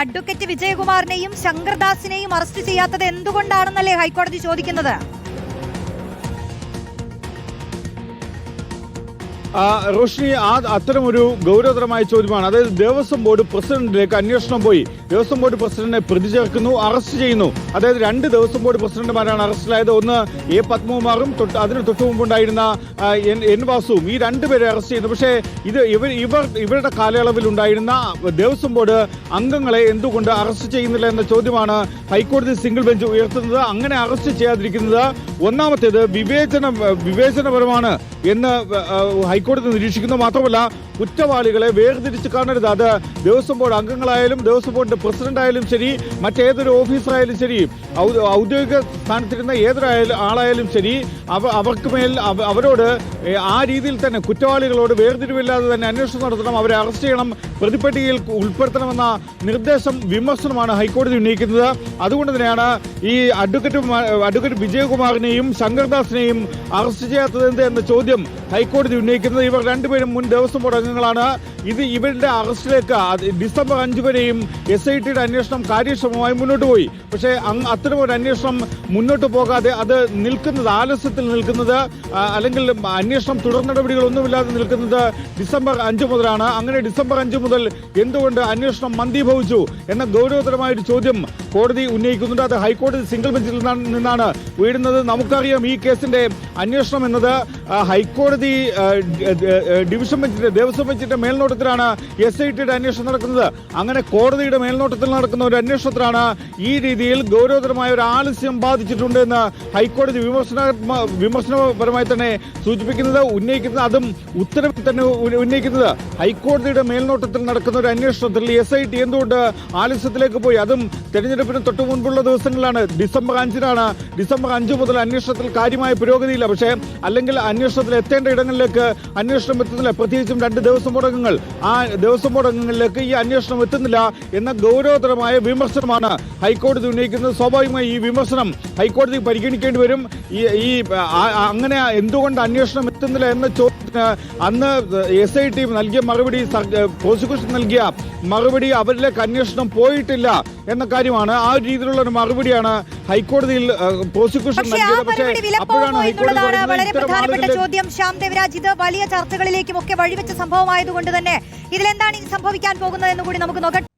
Advocate വിജയകുമാറിനെയും ശങ്കർദാസിനെയും arrest ചെയ്യാത്തത് എന്തുകൊണ്ടാണെന്നല്ലേ ഹൈക്കോടതി ചോദിക്കുന്നത്? റോഷിനി ആ അത്തരമൊരു ഗൗരവതരമായ ചോദ്യമാണ്. അതായത് ദേവസ്വം ബോർഡ് പ്രസിഡന്റിലേക്ക് അന്വേഷണം പോയി. ദേവസ്വം ബോർഡ് പ്രസിഡന്റിനെ പ്രതി ചേർക്കുന്നു അറസ്റ്റ് ചെയ്യുന്നു. അതായത് രണ്ട് ദേവസ്വം ബോർഡ് പ്രസിഡന്റുമാരാണ് അറസ്റ്റിലായത്. ഒന്ന് എ പത്മകുമാറും തൊട്ട് അതിന് തൊട്ടു മുമ്പുണ്ടായിരുന്ന എൻ വാസുവും. ഈ രണ്ടുപേരെ അറസ്റ്റ് ചെയ്യുന്നു. പക്ഷേ ഇത് ഇവർ ഇവർ ഇവരുടെ കാലയളവിൽ ഉണ്ടായിരുന്ന ദേവസ്വം ബോർഡ് അംഗങ്ങളെ എന്തുകൊണ്ട് അറസ്റ്റ് ചെയ്യുന്നില്ല എന്ന ചോദ്യമാണ് ഹൈക്കോടതി സിംഗിൾ ബെഞ്ച് ഉയർത്തുന്നത്. അങ്ങനെ അറസ്റ്റ് ചെയ്യാതിരിക്കുന്നത് ഒന്നാമത്തേത് വിവേചന വിവേചനപരമാണ് എന്ന് ആ, ഹൈക്കോടതി നിരീക്ഷിക്കുന്നു മാത്രമല്ല കുറ്റവാളികളെ വേർതിരിച്ച് കാണരുത്. അത് ദേവസ്വം ബോർഡ് അംഗങ്ങളായാലും ദേവസ്വം ബോർഡിന്റെ പ്രസിഡന്റ് ആയാലും ശരി മറ്റേതൊരു ഓഫീസറായാലും ശരി ഔദ്യോഗിക സ്ഥാനത്തിരുന്ന ഏതൊരായാലും ആളായാലും ശരി അവ അവർക്ക് മേൽ അവരോട് ആ രീതിയിൽ തന്നെ കുറ്റവാളികളോട് വേർതിരിവില്ലാതെ തന്നെ അന്വേഷണം നടത്തണം അവരെ അറസ്റ്റ് ചെയ്യണം പ്രതിപട്ടികയിൽ ഉൾപ്പെടുത്തണമെന്ന നിർദ്ദേശം വിമർശനമാണ് ഹൈക്കോടതി ഉന്നയിക്കുന്നത്. അതുകൊണ്ട് തന്നെയാണ് ഈ അഡ്വക്കേറ്റ് അഡ്വക്കേറ്റ് വിജയകുമാറിനെയും ശങ്കർദാസിനെയും അറസ്റ്റ് ചെയ്യാത്തത് എന്ത് എന്ന ചോദ്യം ഹൈക്കോടതി ഉന്നയിക്കുന്നത്. ഇവർ രണ്ടുപേരും മുൻ ദേവസ്വം ബോർഡ് അംഗങ്ങളാണ്. ഇത് ഇവരുടെ അറസ്റ്റിലേക്ക് ഡിസംബർ അഞ്ച് വരെയും എസ് ഐ ടിയുടെ അന്വേഷണം കാര്യക്ഷമമായി മുന്നോട്ട് പോയി. പക്ഷേ അത്തരം ഒരു അന്വേഷണം മുന്നോട്ട് പോകാതെ അത് നിൽക്കുന്നത് ആലസ്യത്തിൽ നിൽക്കുന്നത് അല്ലെങ്കിൽ അന്വേഷണം തുടർ നടപടികളൊന്നുമില്ലാതെ നിൽക്കുന്നത് ഡിസംബർ അഞ്ച് മുതലാണ്. അങ്ങനെ ഡിസംബർ അഞ്ച് മുതൽ എന്തുകൊണ്ട് അന്വേഷണം മന്ദീഭവിച്ചു എന്ന ഗൗരവതരമായ ഒരു ചോദ്യം കോടതി ഉന്നയിക്കുന്നുണ്ട്. അത് ഹൈക്കോടതി സിംഗിൾ ബെഞ്ചിൽ നിന്നാണ് വീഴുന്നത് നമുക്കറിയാം ഈ കേസിന്റെ അന്വേഷണം എന്നത് ഹൈക്കോടതി ഡിവിഷൻ ബെഞ്ചിന്റെ ദേവസ്വം ബെഞ്ചിന്റെ മേൽനോട്ടത്തിലാണ് എസ് ഐ ടിയുടെ അന്വേഷണം നടക്കുന്നത്. അങ്ങനെ കോടതിയുടെ മേൽനോട്ടത്തിൽ നടക്കുന്ന ഒരു അന്വേഷണത്തിലാണ് ഈ രീതിയിൽ ഗൗരവതരമായ ഒരു ആലസ്യം ബാധിച്ചിട്ടുണ്ട് എന്ന് ഹൈക്കോടതി വിമർശനാത്മ വിമർശനപരമായി തന്നെ സൂചിപ്പിക്കുന്നത് ഉന്നയിക്കുന്നത് അതും ഉത്തരവിൽ തന്നെ ഉന്നയിക്കുന്നത്. ഹൈക്കോടതിയുടെ മേൽനോട്ടത്തിൽ നടക്കുന്ന ഒരു അന്വേഷണത്തിൽ എസ് ഐ ടി എന്തുകൊണ്ട് ആലസ്യത്തിലേക്ക് പോയി? അതും തെരഞ്ഞെടുപ്പിന് തൊട്ടു മുൻപുള്ള ദിവസങ്ങളിലാണ്. ഡിസംബർ അഞ്ചിനാണ്. ഡിസംബർ അഞ്ച് മുതൽ അന്വേഷണത്തിൽ കാര്യമായ പുരോഗതിയില്ല. പക്ഷേ അല്ലെങ്കിൽ അന്വേഷണത്തിൽ എത്തേണ്ട ഇടങ്ങളിലേക്ക് അന്വേഷണം എത്തുന്നില്ല. പ്രത്യേകിച്ചും രണ്ട് ദിവസം അംഗങ്ങൾ ആ ദേവസ്വം ബോർഡ് അംഗങ്ങളിലേക്ക് ഈ അന്വേഷണം എത്തുന്നില്ല എന്ന ഗൗരവതരമായ വിമർശനമാണ് ഹൈക്കോടതി ഉന്നയിക്കുന്നത്. സ്വാഭാവികമായി ഈ വിമർശനം ഹൈക്കോടതി പരിഗണിക്കേണ്ടി വരും. ഈ അങ്ങനെ എന്തുകൊണ്ട് അന്വേഷണം എത്തുന്നില്ല എന്ന ചോദ്യത്തിന് അന്ന് എസ് ഐ ടി നൽകിയ മറുപടി പ്രോസിക്യൂഷൻ നൽകിയ മറുപടി അവരിലേക്ക് അന്വേഷണം പോയിട്ടില്ല എന്ന കാര്യമാണ് ആ രീതിയിലുള്ള ഒരു മറുപടിയാണ് ഹൈക്കോടതിയിൽ പ്രോസിക്യൂഷൻ നൽകിയത്. പക്ഷേ അപ്പോഴാണ് ഹൈക്കോടതി വളരെ പ്രധാനപ്പെട്ട ചോദ്യം. ശ്യാം ദേവരാജ് ഇത് വലിയ ചർച്ചകളിലേക്കും ഒക്കെ വഴിവെച്ച സംഭവമായതുകൊണ്ട് തന്നെ ഇതിലെന്താണ് സംഭവിക്കാൻ പോകുന്നത് എന്ന് കൂടി നമുക്ക് നോക്കാം.